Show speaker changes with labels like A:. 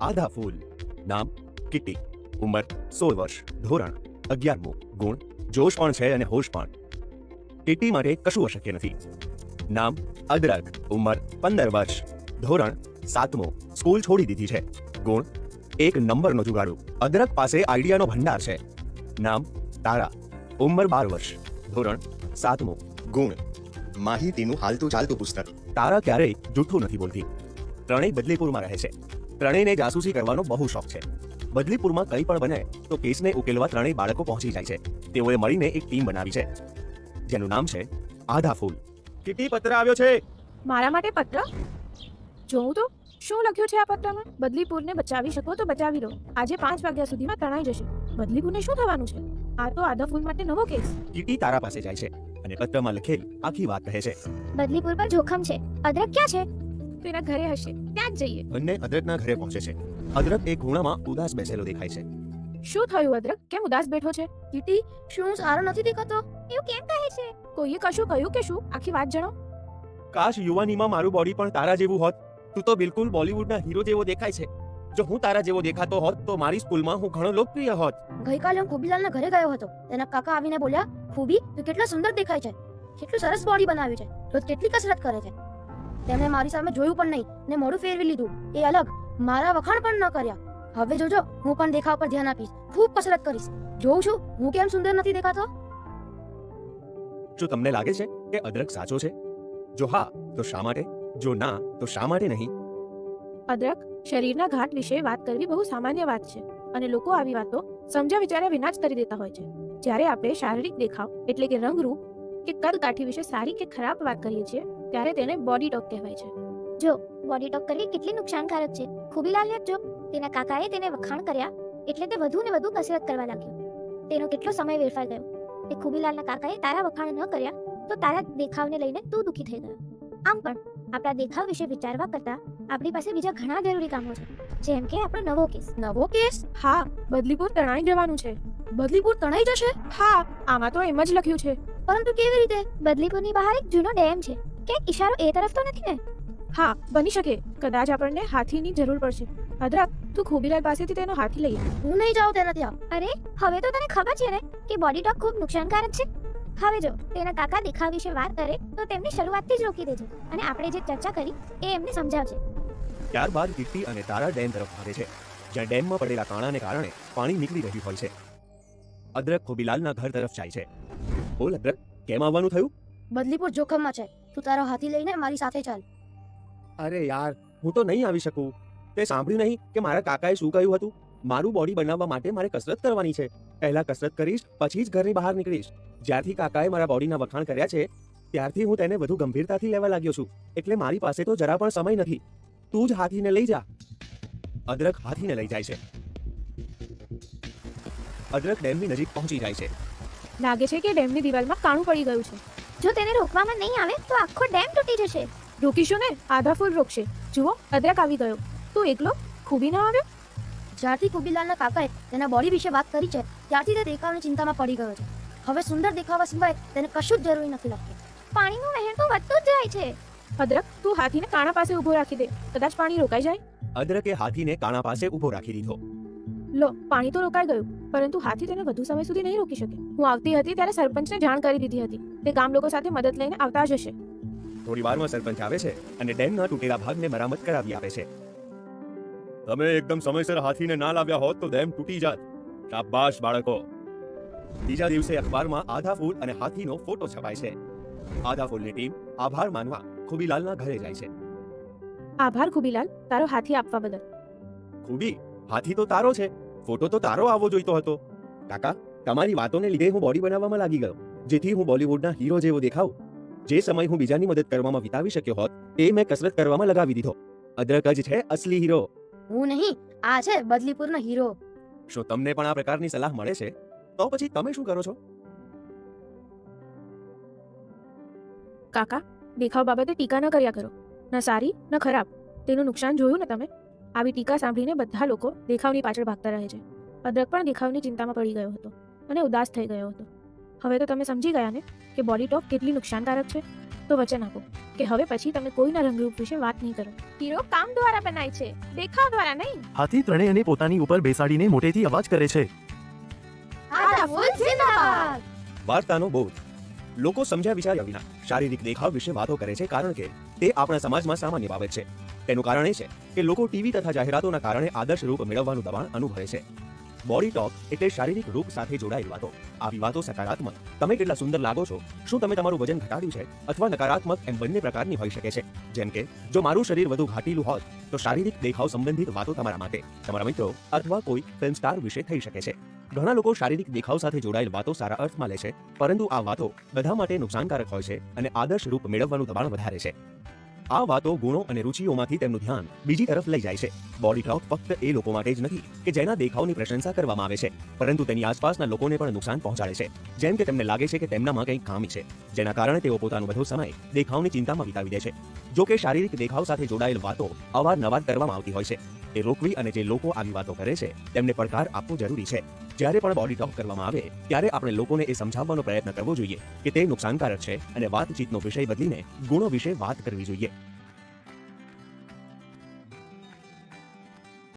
A: આધા ફૂલ, નામ, કિટી, ઉંમર, સોળ વર્ષ, ધોરણ, અગિયારમું, ગુણ, જોશ પણ છે અને હોશ પણ. કિટી માટે કશું અશક્ય નથી. નામ, અદરક, ઉંમર, પંદર વર્ષ, ધોરણ, સાતમું, સ્કૂલ છોડી દીધી છે. ગુણ, એક નંબરનો જુગાડો. અદરક પાસે આઈડિયાનો ભંડાર છે. નામ, તારા, ઉંમર બાર વર્ષ, ધોરણ, સાતમું, ગુણ. માહિતીનું હાલતું ચાલતું પુસ્તક. તારા ક્યારેય જૂઠું નથી બોલતી. ત્રણેય બદલીપુરમાં રહે છે. ત્રણેયને જાસૂસી કરવાનો બહુ શોખ છે. બદલીપુરમાં કંઈ પણ બને તો કેસને ઉકેલવા ત્રણેય બાળકો પહોંચી જાય છે. તેઓએ મળીને એક ટીમ બનાવી છે. જેનું નામ છે આધા ફૂલ. કિટી પત્ર આવ્યો છે?
B: મારા માટે પત્ર? જોઉં તો. શું લખ્યું છે આ પત્રમાં? બદલીપુરને બચાવી શકો તો બચાવી લો. આજે પાંચ વાગ્યા સુધીમાં તણાઈ જશે. બદલીપુરને શું થવાનું છે? આ તો આધા ફૂલ માટે નવો કેસ.
A: કીટી તારા પાસે જાય છે અને પત્રમાં લખેલ આખી વાત કહે છે.
C: બદલીપુર પર જોખમ છે. અદરક ક્યાં છે?
B: તો એના ઘરે હશે. ત્યાં જ જઈએ.
A: બંને અદરકના ઘરે પહોંચે છે. અદરક એક ખૂણામાં ઉદાસ બેસેલો દેખાય છે.
B: શું થયું અદરક? કેમ ઉદાસ બેઠો છે?
C: કીટી શું સારો નથી દેખાતો? એવું કેમ કહે છે?
B: કોઈએ કશું કહ્યું કે શું? આખી વાત જણો
A: કાશ યુવાનીમાં મારું બોડી પણ તારા જેવું હોત. તું તો બિલકુલ બોલિવૂડના હીરો જેવો દેખાય છે. જો હું તારા જેવો દેખાતો હોત તો મારી સ્કૂલમાં હું ઘણો લોકપ્રિય હોત.
C: ગઈકાલે હું ખુબીલાલના ઘરે ગયો હતો. તેના કાકા આવીને બોલ્યા ખુબી તું કેટલા સુંદર દેખાય છે. કેટલું સરસ બોડી બનાવ્યું છે. રોજ કેટલી કસરત કરે છે. તેમણે મારી સામે જોયું પણ નહીં ને મોઢું ફેરવી લીધું. એ અલગ. મારા વખાણ પણ ન કર્યા. હવે જોજો હું પણ દેખાવ પર ધ્યાન આપીશ. ખૂબ કસરત કરીશ. જોઉં છું હું કેમ સુંદર નથી દેખાતો?
A: શું તમને લાગે છે કે અદરક સાચો છે? જો હા તો શા માટે? જો ના તો શા માટે નહીં?
B: અદરક શરીરના ઘાટ વિશે વાત કરવી બહુ સામાન્ય વાત છે અને લોકો આવી વાતો સમજ્યા વિચાર્યા વિના જ કરી દેતા હોય છે. જ્યારે આપણે શારીરિક દેખાવ એટલે કે રંગરૂપ કે કદ કાઠી વિશે સારી કે ખરાબ વાત કરીએ છીએ ત્યારે તેને બોડી ટોક કહેવાય છે.
C: જો બોડી ટોક કરવી કેટલી નુકસાનકારક છે. ખુબીલાલ જો. તેના કાકાએ તેને વખાણ કર્યા એટલે તે વધુ ને વધુ કસરત કરવા લાગ્યો. તેનો કેટલો સમય વેરફાઈ ગયો? તે ખુબીલાલના કાકાએ તારા વખાણ ન કર્યા તો તારા દેખાવને લઈને તું દુખી થઈ ગયો. આમ પણ આપણા દેખાવ વિશે વિચારવા કરતા આપણી પાસે બીજા ઘણા જરૂરી કામો છે. જેમ કે આપણો નવો કેસ.
B: નવો કેસ? હા બદલીપુર તણાઈ જવાનું છે. બદલીપુર તણાઈ જશે? હા આમાં તો એમ જ લખ્યું છે.
C: પરંતુ કેવી રીતે? બદલીપુરની બહાર એક જૂનો ડેમ છે. કે ઈશારો એ તરફ તો નથી ને?
B: હા બની શકે. કદાચ આપણને હાથીની જરૂર પડશે. અદરક તું ખુબીલાલ પાસેથી તેનો હાથી લઈ
C: હું નહીં જાઉં તેનાથી ત્યાં અરે હવે તો તને ખબર છે ને કે બોડી ટોક ખૂબ નુકસાનકારક છે. હવે જો તેના કાકા દેખાવ વિશે વાત કરે તો તેમની શરૂઆતથી જ રોકી દેજો. અને આપણે જે ચર્ચા કરી એ એમને સમજાવજે.
A: ત્યારબાદ કીર્તિ અને તારા ડેમ તરફ ભાગે છે. જ્યાં ડેમમાં પડેલા કાણાને કારણે પાણી નીકળી રહ્યું હોય છે. અદરક ખોબીલાલના ઘર તરફ જાય છે. બોલ અદરક કેમ આવવાનું થયું?
C: બદલીપુર જોખમમાં છે. તું તારો હાથી લઈને મારી સાથે ચાલ.
A: અરે યાર હું તો નહીં આવી શકું. તે સાંભળ્યું નહીં કે મારા કાકાએ શું કહ્યું હતું? મારું બોડી બનાવવા માટે મારે કસરત કરવાની છે. પહેલા કસરત કરીશ પછી જ ઘરની બહાર નીકળીશ. જ્યારથી કાકાએ મારા બોડીના વખાણ કર્યા છે ત્યારથી હું તેને વધુ ગંભીરતાથી લેવા લાગ્યો છું. એટલે મારી પાસે તો જરા પણ સમય નથી. તું જ હાથીને લઈ જા. અદરક હાથીને લઈ જાય છે. અદરક ડેમની નજીક પહોંચી જાય છે.
B: લાગે છે કે ડેમની દિવાલમાં કાણું પડી ગયું છે.
C: જો તેને રોકવામાં નહીં આવે તો આખો ડેમ તૂટી જશે.
B: રોકીશું ને આધા ફૂલ રોકશે. જુઓ અદરક આવી ગયો. તું એકલો? ખૂબી ન આવ્યો?
C: જ્યારથી કુબીલાલના કાકાએ તેના બોડી વિશે વાત કરી છે ત્યારથી તે દેખાવની ચિંતામાં પડી ગયો છે. હવે સુંદર દેખાવા સિવાય તેને કશું જ જરૂરી નથી લાગતું. પાણીનું વહેણ તો વધતું જ જાય છે.
B: અદરક તું હાથીને કાણા પાસે ઊભો રાખી દે. કદાચ પાણી રોકાઈ જાય?
A: અદરકે હાથીને કાણા પાસે ઊભો રાખી દીધો.
B: લો પાણી તો રોકાઈ ગયું પરંતુ હાથી તેને વધુ સમય સુધી નહીં રોકી શકે. હું આવતી હતી ત્યારે સરપંચને જાણ કરી દીધી હતી. તે ગામ લોકો સાથે મદદ લઈને આવતા જ હશે.
A: થોડી વારમાં સરપંચ આવે છે અને ડેમના તૂટેલા ભાગને મરામત કરાવી આપે છે. તમે એકદમ સમયસર હાથીને ના લાવ્યા હોત તો ડેમ તૂટી જાત. શાબાશ બાળકો. બીજા દિવસે અખબારમાં આધા ફૂલ અને હાથીનો ફોટો છપાય છે. આધા ફૂલની ટીમ આભાર માનવા ખુબીલાલના ઘરે જાય છે.
B: આભાર ખુબીલાલ તારો હાથી આપવા બદલ.
A: ખુબી હાથી તો તારો છે. ફોટો તો તારો આવવો જોઈતો હતો. કાકા તમારી વાતોને લીધે હું બોડી બનાવવામાં લાગી ગયો. જેથી હું બોલિવૂડના હીરો જેવો દેખાઉં. જે સમય હું બીજાની મદદ કરવામાં વિતાવી શક્યો હોત એ મેં કસરત કરવામાં લગાવી દીધો. અદરક જ છે અસલી હીરો.
C: હું નહીં આ છે બદલીપુરનો હીરો.
A: શું તમને પણ આ પ્રકારની સલાહ મળે છે? તો પછી તમે શું કરો છો?
B: કાકા દેખાવ બાબતે ટીકા ન કર્યા કરો. ન સારી ન ખરાબ. તેનું નુકસાન જોયું ને તમે? આવી ટીકા સાંભળીને બધા લોકો દેખાવની પાછળ ભાગતા રહે છે. અદરક પણ દેખાવની ચિંતામાં પડી ગયો હતો અને ઉદાસ થઈ ગયો હતો. હવે તો તમે સમજી ગયા ને કે બોડી ટોપ કેટલી નુકસાનકારક છે? તો વચન આપો કે હવે પછી તમે કોઈના રંગરૂપ વિશે વાત નહીં કરો. હીરો કામ દ્વારા બનાય છે દેખાવ દ્વારા નહીં.
D: હાથી ત્રણેયને પોતાની ઉપર બેસાડીને મોટેથી અવાજ કરે છે.
A: વાર્તાનો બોધ. લોકો સમજ્યા વિચાર્યા વિના શારીરિક દેખાવ વિશે વાતો કરે છે કારણ કે તે આપણા સમાજમાં સામાન્ય બાબત છે. તેનું કારણ એ છે કે લોકો ટીવી તથા જાહેરાતોના કારણે આદર્શ રૂપ મેળવવાનું દબાણ અનુભવે છે. બોડી ટોક એટલે શારીરિક રૂપ સાથે જોડાયેલ વાતો. આવી વાતો સકારાત્મક. તમે કેટલા સુંદર લાગો છો. શું તમે તમારું વજન ઘટાડ્યું છે અથવા નકારાત્મક એમ બંને પ્રકારની હોઈ શકે છે. જેમ કે, જો મારું શરીર વધુ ઘાટીલું હોત, તો શારીરિક દેખાવ સંબંધિત વાતો તમારા માટે, તમારા મિત્રો અથવા કોઈ ફિલ્મ સ્ટાર વિશે થઈ શકે છે. ઘણા લોકો શારીરિક દેખાવ સાથે જોડાયેલ વાતો સારા અર્થમાં લે છે, પરંતુ આ વાતો બધા માટે નુકસાનકારક હોય છે અને આદર્શ રૂપ મેળવવાનું દબાણ વધારે છે. આ વાતો ગુણો અને રુચિઓમાંથી તેમનું ધ્યાન બીજી તરફ લઈ જાય છે. બોડી ટોક ફક્ત એ લોકો માટે જ નથી કે જેના દેખાવની પ્રશંસા કરવામાં આવે છે, પરંતુ તેની આસપાસના લોકોને પણ નુકસાન પહોંચાડે છે. જેમ કે તેમને લાગે છે કે તેમનામાં કંઈક ખામી છે, જેના કારણે તેઓ પોતાનો બધો સમય દેખાવની ચિંતામાં વિતાવી દે છે. જો કે શારીરિક દેખાવ સાથે જોડાયેલ વાતો અવારનવાર કરવામાં આવતી હોય છે. એ રોકવી અને જે લોકો આવી વાતો કરે છે, તેમને પડકાર આપવો જરૂરી છે. જ્યારે પણ બોડી ટોક કરવામાં આવે, ત્યારે આપણે લોકોને એ સમજાવવાનો પ્રયત્ન કરવો જોઈએ કે તે નુકસાનકારક છે અને વાતચીતનો વિષય બદલીને ગુણો વિશે વાત કરવી જોઈએ.